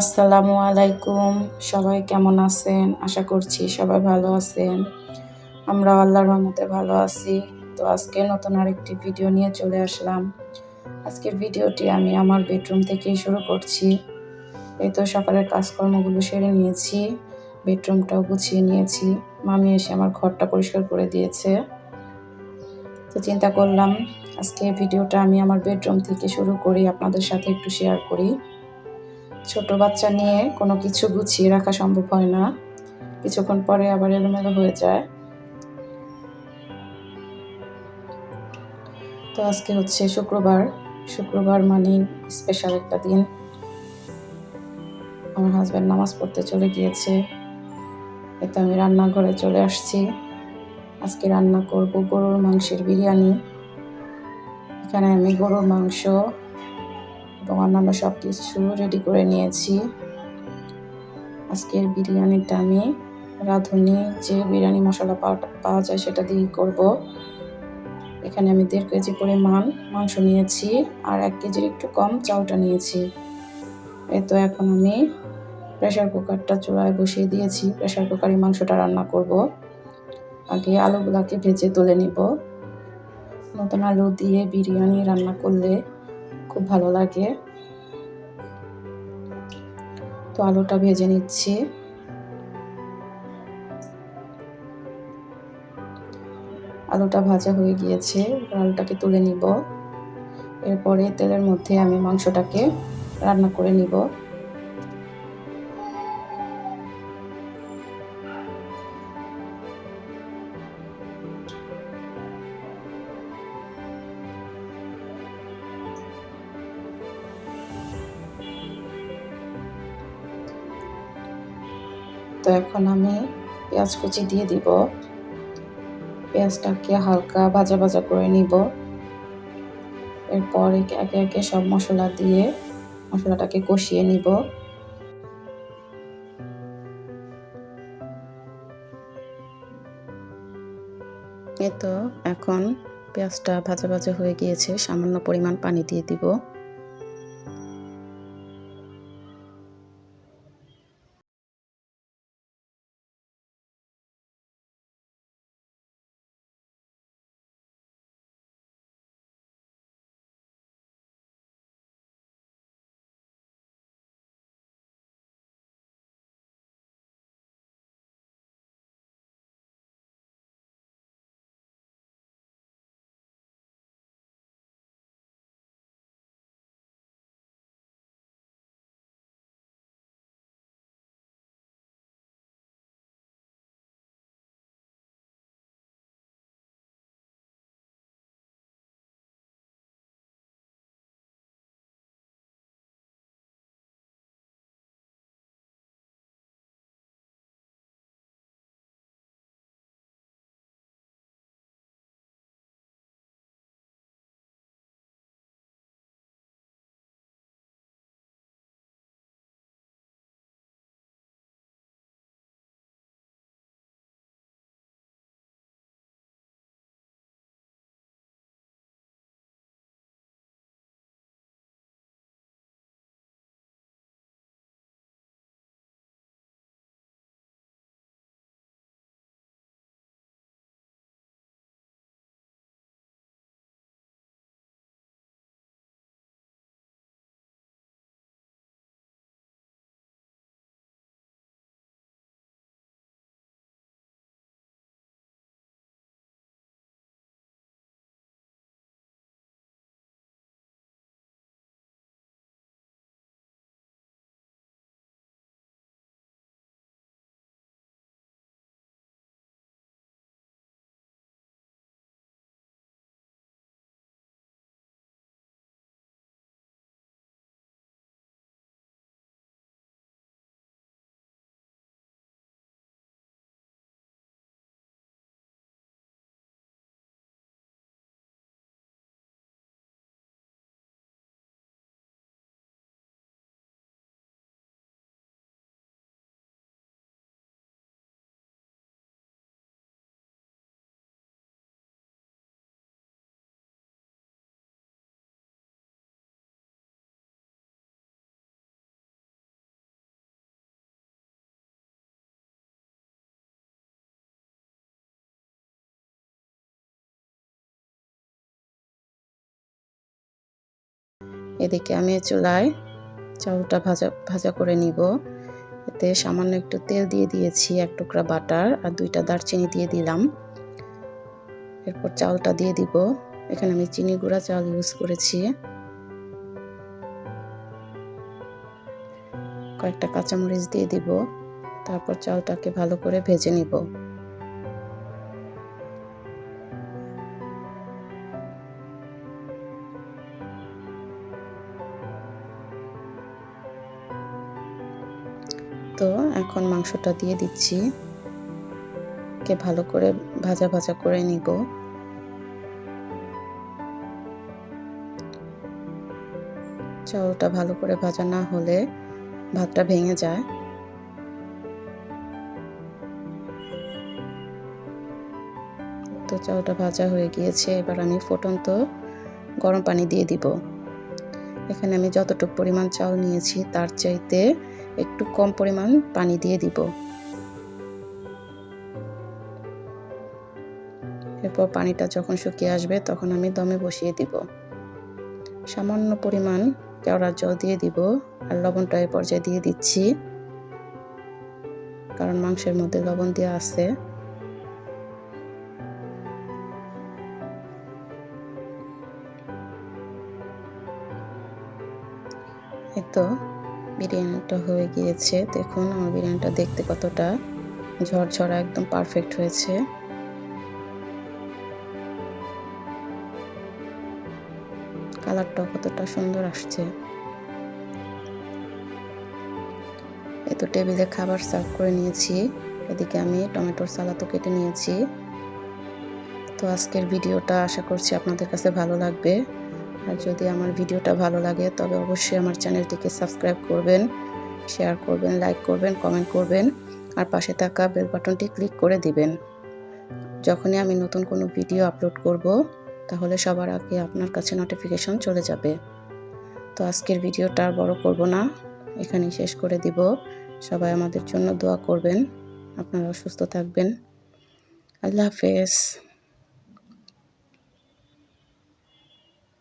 আসসালামু আলাইকুম। সবাই কেমন আছেন? আশা করছি সবাই ভালো আছেন। আমরা আল্লাহর রহমতে ভালো আছি। তো আজকে নতুন আরেকটি ভিডিও নিয়ে চলে আসলাম। আজকের ভিডিওটি আমি আমার বেডরুম থেকেই শুরু করছি। এই তো সকালের কাজকর্মগুলো সেরে নিয়েছি, বেডরুমটাও গুছিয়ে নিয়েছি। মামি এসে আমার ঘরটা পরিষ্কার করে দিয়েছে। তো চিন্তা করলাম, আজকে ভিডিওটা আমি আমার বেডরুম থেকে শুরু করি, আপনাদের সাথে একটু শেয়ার করি। ছোট বাচ্চা নিয়ে কোনো কিছু গুছিয়ে রাখা সম্ভব হয় না। কিছুক্ষণ পরে আবার এলোমেলো হয়ে যায়। তো আজকে হচ্ছে শুক্রবার। শুক্রবার মানে স্পেশাল একটা দিন। আমার হাজব্যান্ড নামাজ পড়তে চলে গিয়েছে। এতে আমি রান্নাঘরে চলে আসছি। আজকে রান্না করব গরুর মাংসের বিরিয়ানি। এখানে আমি গরুর মাংস এবং অন্যান্য সব কিছু রেডি করে নিয়েছি। আজকের বিরিয়ানিটা আমি রাঁধুনি যে বিরিয়ানি মশলা পাওয়া যায় সেটা দিয়েই করব। এখানে আমি দেড় কেজি পরিমাণ মাংস নিয়েছি আর এক কেজির একটু কম চালটা নিয়েছি। এই তো এখন আমি প্রেশার কুকারটা চূড়ায় বসিয়ে দিয়েছি। প্রেশার কুকারে মাংসটা রান্না করব। আগে আলুগুলাকে ভেজে তুলে নিব। নতুন আলু দিয়ে বিরিয়ানি রান্না করলে খুব ভালো লাগে। তো আলুটা ভেজে নিচ্ছি। আলুটা ভাজা হয়ে গিয়েছে আলুটাকে তুলে নিব। এরপরে তেলের মধ্যে আমি মাংসটাকে রান্না করে নিব। তো এখন আমি পেঁয়াজ কুচি দিয়ে দিব। পেঁয়াজটাকে হালকা ভাজা ভাজা করে নিব। এরপর একে একে সব মশলা দিয়ে মশলাটাকে কষিয়ে নিব। এই তো, এখন পেঁয়াজটা ভাজা ভাজা হয়ে গিয়েছে, সামান্য পরিমাণ পানি দিয়ে দিব। এদিকে আমি চুলায় চাউলটা ভাজা ভাজা করে নিব। এতে সামান্য একটু তেল দিয়ে দিয়েছি, এক টুকরা বাটার আর দুইটা দারচিনি দিয়ে দিলাম। এরপর চাউলটা দিয়ে দিব। এখানে আমি চিনি গুঁড়া চাল ইউজ করেছি। কয়েকটা কাঁচামরিচ দিয়ে দিব। তারপর চালটাকে ভালো করে ভেজে নিব। তো এখন মাংসটা দিয়ে দিচ্ছি। কে ভালো করে ভাজা ভাজা করে নিব। চাউলটা ভালো করে ভাজা না হলে ভাতটা ভেঙে যায়। তো চাউলটা ভাজা হয়ে গিয়েছে, এবার আমি ফুটন্ত গরম পানি দিয়ে দিব। এখানে আমি যতটুকু পরিমাণ চাউল নিয়েছি, তার চাইতে একটু কম পরিমাণ পানি দিয়ে দিব। এরপর পানিটা যখন শুকিয়ে আসবে, তখন আমি দমে বসিয়ে দিব। সামান্য পরিমাণ কেওড়ার জল দিয়ে দিব আর লবণটা এই পর্যায়ে দিয়ে দিচ্ছি। কারণ মাংসের মধ্যে লবণ দেওয়া আছে। এই তো বিরিয়ানিটা হয়ে গিয়েছে। দেখুন, আমার বিরিয়ানিটা দেখতে কতটা ঝরঝরা, একদম পারফেক্ট হয়েছে। কালারটাও কতটা সুন্দর আসছে। এই তো টেবিলে খাবার সার্ভ করে নিয়েছি। এদিকে আমি টমেটোর সালাদও কেটে নিয়েছি। তো আজকের ভিডিওটা আশা করছি আপনাদের কাছে ভালো লাগবে। আর যদি আমার ভিডিওটা ভালো লাগে, তবে অবশ্যই আমার চ্যানেলটিকে সাবস্ক্রাইব করবেন, শেয়ার করবেন, লাইক করবেন, কমেন্ট করবেন, আর পাশে থাকা বেল বাটনটি ক্লিক করে দিবেন। যখনই আমি নতুন কোনো ভিডিও আপলোড করব, তাহলে সবার আগে আপনার কাছে নোটিফিকেশন চলে যাবে। তো আজকের ভিডিওটা আর বড় করব না, এখানেই শেষ করে দিব। সবাই আমাদের জন্য দোয়া করবেন আপনারা সুস্থ থাকবেন। আল্লাহ হাফেজ।